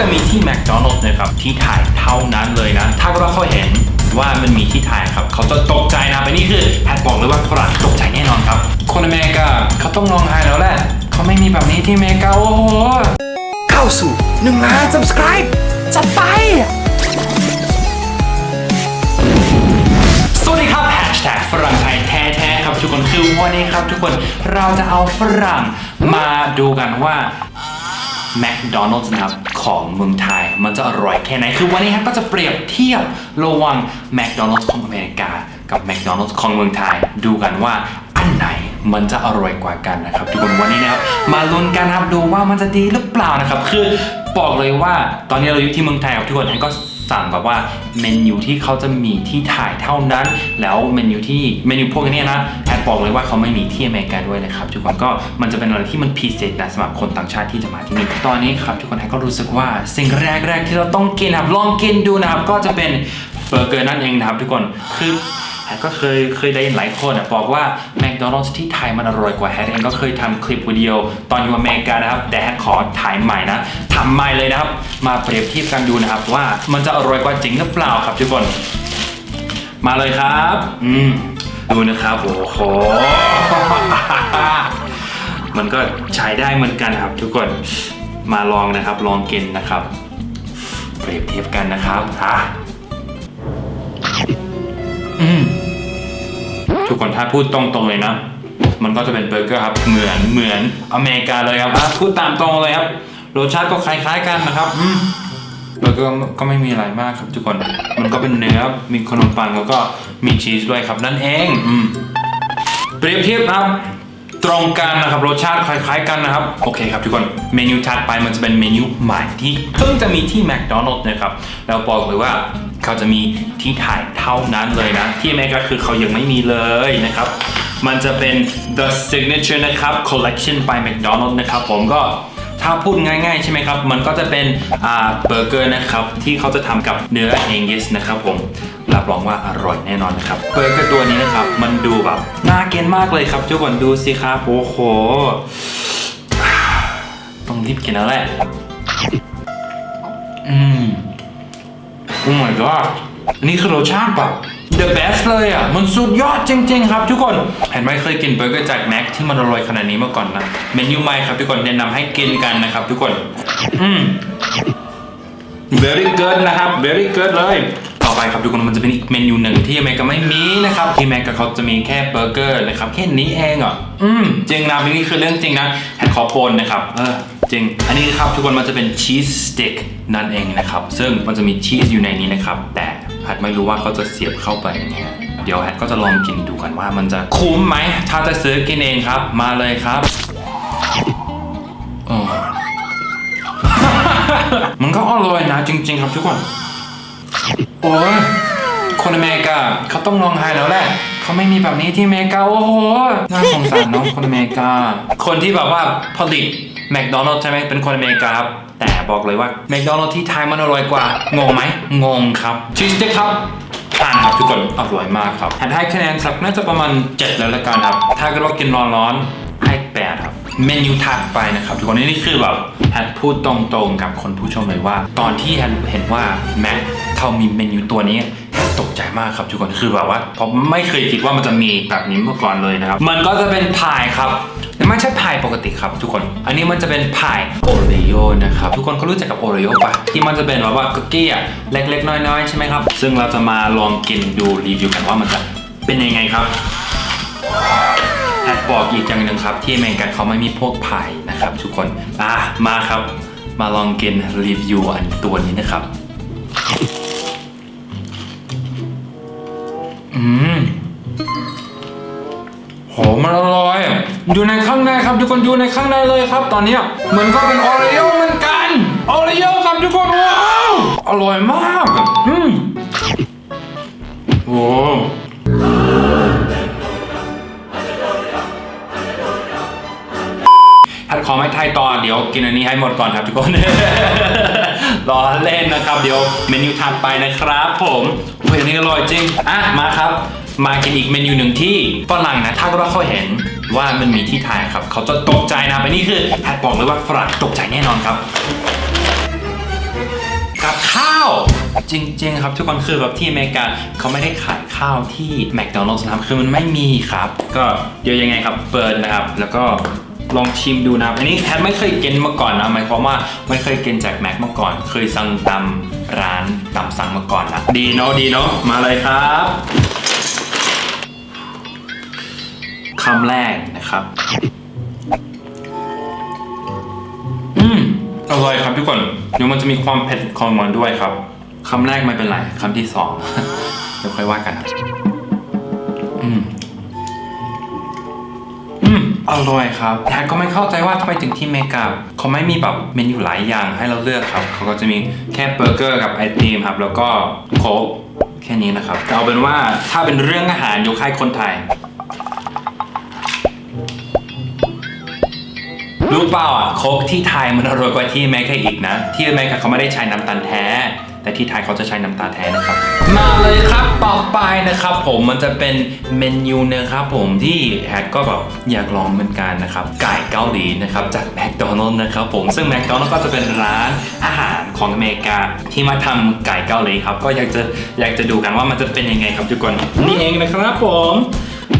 จะมีที่แมคโดนัลด์นะครับที่ไทยเท่านั้นเลยนะ ถ้าเกิดว่าเขาเห็นว่ามันมีที่ไทยครับ เขาจะตกใจนะไปนี่คือแพทบอกเลยว่าฝรั่งตกใจแน่นอนครับ คนอเมริกาเขาต้องลองไห้แล้วแหละเขาไม่มีแบบนี้ที่อเมริกาโอ้โหเข้าสู่1ล้าน subscribe จัดไปสวัสดีครับแฮชแท็กฝรั่งไทยแท้ๆครับทุกคนคือวันนี้ครับทุกคนเราจะเอาฝรั่งมาดูกันว่า แมคโดนัลด์นะครับของเมืองไทย มันจะอร่อยแค่ไหน คือวันนี้ครับก็จะเปรียบเทียบระหว่างแมคโดนัลด์ของอเมริกา กับแมคโดนัลด์ของเมืองไทย ดูกันว่าอันไหนมันจะอร่อยกว่ากันนะครับ ทุกคนวันนี้นะครับมาลุ้นกันครับดูว่ามันจะดีหรือเปล่านะครับ คือบอกเลยว่าตอนนี้เราอยู่ที่เมืองไทยครับทุกคนแอนก็สั่งแบบว่าเมนูที่เขาจะมีที่ถ่ายเท่านั้น แล้วเมนูที่เมนูพวกนี้นะ บอกเลยว่าเขาไม่มีที่อเมริกาด้วยนะครับทุกคนก็มันจะเป็นอะไรที่มันพิเศษนะสำหรับคนต่างชาติที่จะมาที่นี่ตอนนี้ครับทุกคนแอนก็รู้สึกว่าสิ่งแรกๆที่เราต้องกินครับลองกินดูนะครับก็จะเป็นเบอร์เกอร์นั่นเองนะครับทุกคนคือแฮกก็เคยเคยได้ยินหลายคนบอกว่าแมคโดนัลด์ที่ไทยมันอร่อยกว่าแฮกเองก็เคยทำคลิปวิดีโอตอนอยู่อเมริกานะครับแต่แฮกขอถ่ายใหม่นะทำใหม่เลยนะครับ มาเปรียบเทียบกันดูนะครับว่ามันจะอร่อยกว่าจริงหรือเปล่าครับทุกคน มาเลยครับ อืม ดูนะครับโอ้โหมันก็ใช้ได้เหมือนกันครับ ทุกคนมาลองนะครับ ลองกินนะครับเปรียบเทียบกันนะครับอะอืมทุกคนถ้าพูดตรงๆเลยนะมันก็จะเป็นเบอร์เกอร์ครับ เหมือนเหมือนอเมริกาเลยครับอะพูดตามตรงเลยครับ รสชาติก็คล้ายๆกันนะครับ อืม เบอร์เกอร์ก็ไม่มีอะไรมากครับทุกคน มันก็เป็นเนื้อ มีขนมปังแล้วก็มีชีสด้วยครับ นั่นเองอืมเปรียบเทียบครับตรงกันนะครับรสชาติคล้าย ๆ กันนะครับ โอเคครับทุกคนเมนูถัดไปมันจะเป็นเมนูใหม่ที่เพิ่งจะมีที่แมคโดนัลด์นะครับแล้วบอกเลยว่าเขาจะมีที่ถ่ายเท่านั้นเลยนะ ที่อเมริกาคือเขายังไม่มีเลยนะครับ มันจะเป็น the signature นะครับ collection by McDonald นะครับผมก็ ถ้าพูดง่ายๆใช่ไหมครับ มันก็จะเป็นเบอร์เกอร์นะครับ ที่เขาจะทำกับเนื้อเองยิสนะครับผมรับรองว่าอร่อยแน่นอนนะครับเบอร์เกอร์ตัวนี้นะครับ มันดูแบบน่ากินมากเลยครับทุกคนดูสิครับโอ้โหต้องรีบกินแล้วแหละอืมโอ้ my god นี่คือรสชาติแบบ the best เลยอะ มันสุดยอดจริง ๆ ครับทุกคน เห็นไหมเคยกินเบอร์เกอร์จากแม็กที่มันอร่อยขนาดนี้มาก่อนนะ เมนูใหม่ครับทุกคนแนะนำให้กินกันนะครับทุกคน อืม very good นะครับ very good เลยต่อไปครับทุกคนมันจะเป็นอีกเมนูหนึ่งที่อเมริกาไม่มีนะครับที่อเมริกาเขาจะมีแค่เบอร์เกอร์นะครับแค่นี้เองอะอืมจริงนะนี่คือเรื่องจริงนะแฮนขอโปนนะครับเออ จริง อันนี้ครับทุกคนมันจะเป็นชีสสติ๊กนั่นเองนะครับ ซึ่งมันจะมีชีสอยู่ในนี้นะครับ แต่ฮัดไม่รู้ว่าเขาจะเสียบเข้าไปยังไงเดี๋ยวแฮดก็จะลองกินดูกันว่ามันจะคุ้มไหม ถ้าจะซื้อกินเองครับ มาเลยครับมันก็อร่อยนะจริง ๆ ครับทุกคน โอ้ยคนอเมริกาเขาต้องลองไห้แล้วแหละ เขาไม่มีแบบนี้ที่อเมริกาโอ้โหน่าสงสารน้องคนอเมริกา คนที่แบบว่าผลิตแมคโดนัลด์ใช่ไหมเป็นคนอเมริกาครับแต่บอกเลยว่าแมคโดนัลด์ที่ไทยมันอร่อยกว่า งงไหมงงครับชีสเต็กครับทานครับทุกคนอร่อยมากครับแอนให้คะแนนสักน่าจะประมาณ 7 แล้วละกันครับ ถ้าเกิดว่ากินร้อนๆให้แปดครับ เมนูถัดไปนะครับทุกคนนี่คือแบบแฮนพูดตรงๆกับคนผู้ชมเลยว่า ตอนที่แฮนเห็นว่าแม็กเขามีเมนูตัวนี้แฮนตกใจมากครับทุกคนคือแบบว่าผมไม่เคยคิดว่ามันจะมีแบบนี้มาก่อนเลยนะครับ มันก็จะเป็นพายครับแต่ไม่ใช่พายปกติครับทุกคน อันนี้มันจะเป็นพายโอรีโอนะครับทุกคนเขารู้จักกับโอรีโอปะที่มันจะเป็นแบบว่าคุกกี้อะเล็กๆ น้อยๆใช่ไหมครับซึ่งเราจะมาลองกินดูรีวิวกันว่ามันจะเป็นยังไงครับ บอกอีกอย่างหนึ่งครับ ที่อเมริกันเขาไม่มีพวกพายนะครับทุกคนอะมาครับ มาลองกินรีวิวอันตัวนี้นะครับ อืมโหมันอร่อยอยู่ในข้างในครับทุกคนอยู่ในข้างในเลยครับ ตอนนี้เหมือนก็เป็นโอรีโอเหมือนกันโอรีโอครับทุกคนว้าวอร่อยมาก อืมโอ้ ขอไม่ไทยต่อเดี๋ยวกินอันนี้ให้หมดก่อนครับทุกคน รอเล่นนะครับ เดี๋ยวเมนูถัดไปนะครับ ผมโอ้ยอันนี้อร่อยจริงอะมาครับ มากินอีกเมนูหนึ่งที่ฝรั่งนะถ้าเกิดว่าเขาเห็นว่ามันมีที่ไทยครับ เขาจะตกใจนะไปนี่คือแฮดบอกเลยว่าฝรั่งตกใจแน่นอนครับกับข้าวจริง ๆ ครับทุกคนคือแบบที่อเมริกาเขาไม่ได้ขายข้าวที่แมคโดนัลด์นะครับคือมันไม่มีครับ ก็เดี๋ยวยังไงครับเปิดนะครับ แล้วก็ ลองชิมดูนะครับอันนี้แพทไม่เคยกินมาก่อนนะหมายความว่าไม่เคยกินจากแม็กมาก่อน เคยสั่งตามร้านตามสั่งมาก่อนนะดีเนาะดีเนาะมาเลยครับคำแรกนะครับอืมอร่อยครับทุกคนเดี๋ยวมันจะมีความเผ็ดของมันด้วยครับคำแรกไม่เป็นไรคำที่สองเดี๋ยวค่อยว่ากันนะอืม อร่อยครับแต่ก็ไม่เข้าใจว่าทำไมถึงที่เมกาเขาไม่มีแบบเมนูหลายอย่างให้เราเลือกครับ เขาก็จะมีแค่เบอร์เกอร์กับไอติมครับ แล้วก็โค้กแค่นี้นะครับแต่เอาเป็นว่าถ้าเป็นเรื่องอาหารยกให้คนไทยรู้เปล่าอะโค้กที่ไทยมันอร่อยกว่าที่เมกาอีกนะ ที่เมกาเขาไม่ได้ใช้น้ำตาลแท้ แต่ที่ไทยเขาจะใช้น้ำตาลแท้นะครับ มาเลยครับต่อไปนะครับ ผมมันจะเป็นเมนูนะครับผมที่แฮกก็แบบอยากลองเหมือนกันนะครับไก่เกาหลีนะครับจากแมคโดนัลล์นะครับผมซึ่งแมคโดนัลล์ก็จะเป็นร้านอาหารของอเมริกาที่มาทำไก่เกาหลีครับก็อยากจะอยากจะดูกันว่ามันจะเป็นยังไงครับทุกคนนี่เองนะครับผม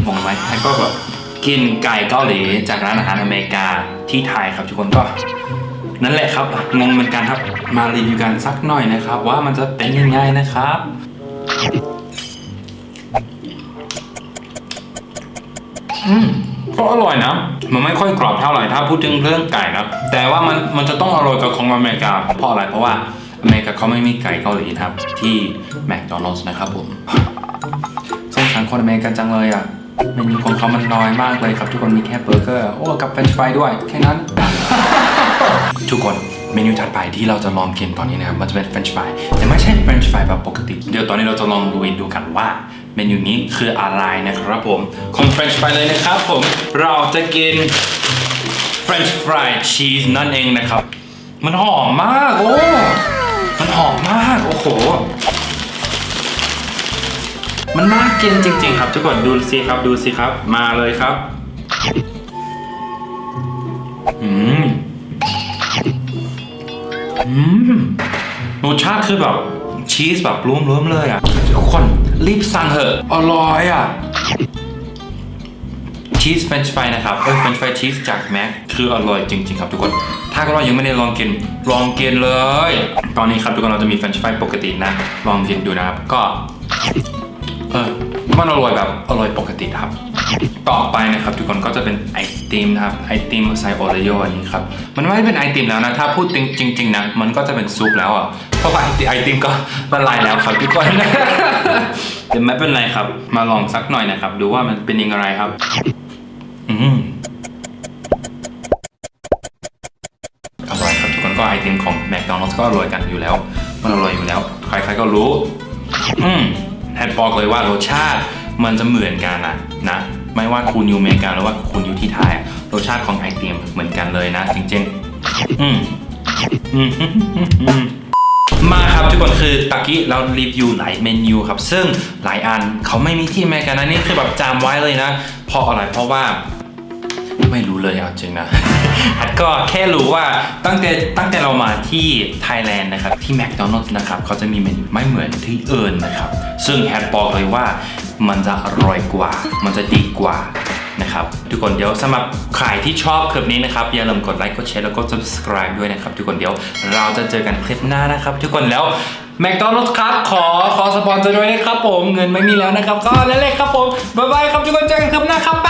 มองไหมแฮกก็แบบกินไก่เกาหลีจากร้านอาหารอเมริกาที่ไทยครับทุกคนก็ นั่นแหละครับงงเหมือนกันครับมารีวิวกันสักหน่อยนะครับ ว่ามันจะเป็นยังไงนะครับอืมก็อร่อยนะ มันไม่ค่อยกรอบเท่าไหร่ถ้าพูดถึงเรื่องไก่นะแต่ว่ามันมันจะต้องอร่อยกับของอเมริกาเพราะอะไรเพราะว่าอเมริกาเขาไม่มีไก่เกาหลีนะครับ ที่แมคโดนัลด์นะครับผมสงสารคนอเมริกันจังเลยอะเมนูของเขามันน้อยมากเลยครับ ทุกคนมีแค่เบอร์เกอร์ โอ้กับเฟรนช์ฟรายด้วย แค่นั้น ทุกคนเมนูถัดไปที่เราจะลองกินตอนนี้นะครับมันจะเป็นเฟรนช์ฟรายแต่ไม่ใช่เฟรนช์ฟรายแบบปกติ เดี๋ยวตอนนี้เราจะลองดูดูกันว่า เมนูนี้คืออะไรนะครับผมของเฟรนช์ฟรายเลยนะครับผมเราจะกินเฟรนช์ฟรายชีสนั่นเองนะครับ มันหอมมากโอ้มันหอมมากโอ้โหมันน่ากินจริง ๆ ครับทุกคนดูสิครับดูสิครับมาเลยครับอืม อืมรสชาติคือแบบชีสแบบรวมๆเลยอะ ทุกคนรีบสั่งเถอะ อร่อยอะชีสเฟรนช์ฟรายนะครับเออเฟรนช์ฟรายชีสจากแม็กคืออร่อยจริง ๆ ครับทุกคน ถ้าเรายังไม่ได้ลองกินลองกินเลย ตอนนี้ครับทุกคนเราจะมีเฟรนช์ฟรายปกตินะ ลองกินดูนะครับก็ เออมันอร่อยแบบอร่อยปกติครับ ต่อไปนะครับทุกคนก็จะเป็นไอติมนะครับไอติมใส่โอรีโออันนี้ครับมันไม่ได้เป็นไอติมแล้วนะถ้าพูดจริงๆนะมันก็จะเป็นซุปแล้วอะเพราะว่าไอติมก็ละลายแล้วครับทุกคนแต่ไม่เป็นไรครับ มาลองสักหน่อยนะครับ ดูว่ามันเป็นยังไงครับ อืมอร่อยครับทุกคนก็ไอติมของแมคโดนัลด์ก็อร่อยกันอยู่แล้ว มันอร่อยอยู่แล้ว ใครๆก็รู้ อืมแฮดบอกเลยว่ารสชาติมันจะเหมือนกันนะนะ ไม่ว่าคุณอยู่อเมริกาหรือว่าคุณอยู่ที่ไทยอะรสชาติของไอติมเหมือนกันเลยนะจริงๆอืมอืมอืมมาครับทุกคนคือตะกี้เรารีวิวหลายเมนูครับ ซึ่งหลายอันเขาไม่มีที่อเมริกานะนี่คือแบบจำไว้เลยนะ เพราะอะไรเพราะว่าไม่รู้เลยเอาจริงนะฮัทก็แค่รู้ว่าตั้งแต่ตั้งแต่เรามาที่ไทยแลนด์นะครับที่แมคโดนัลด์นะครับเขาจะมีเมนูไม่เหมือนที่อื่นนะครับ ซึ่งแฮทบอกเลยว่า มันจะอร่อยกว่า มันจะดีกว่านะครับทุกคนเดี๋ยวสำหรับใครที่ชอบคลิปนี้นะครับอย่าลืมกดไลค์กดแชร์แล้วก็ subscribe ด้วยนะครับ ทุกคนเดี๋ยวเราจะเจอกันคลิปหน้านะครับ ทุกคนแล้วแมคโดนัลด์ครับขอขอสปอนเซอร์ด้วยนะครับผมเงินไม่มีแล้วนะครับ ก็เล่นแหละครับผมบ๊ายบายครับทุกคนเจอกันคลิปหน้าครับไป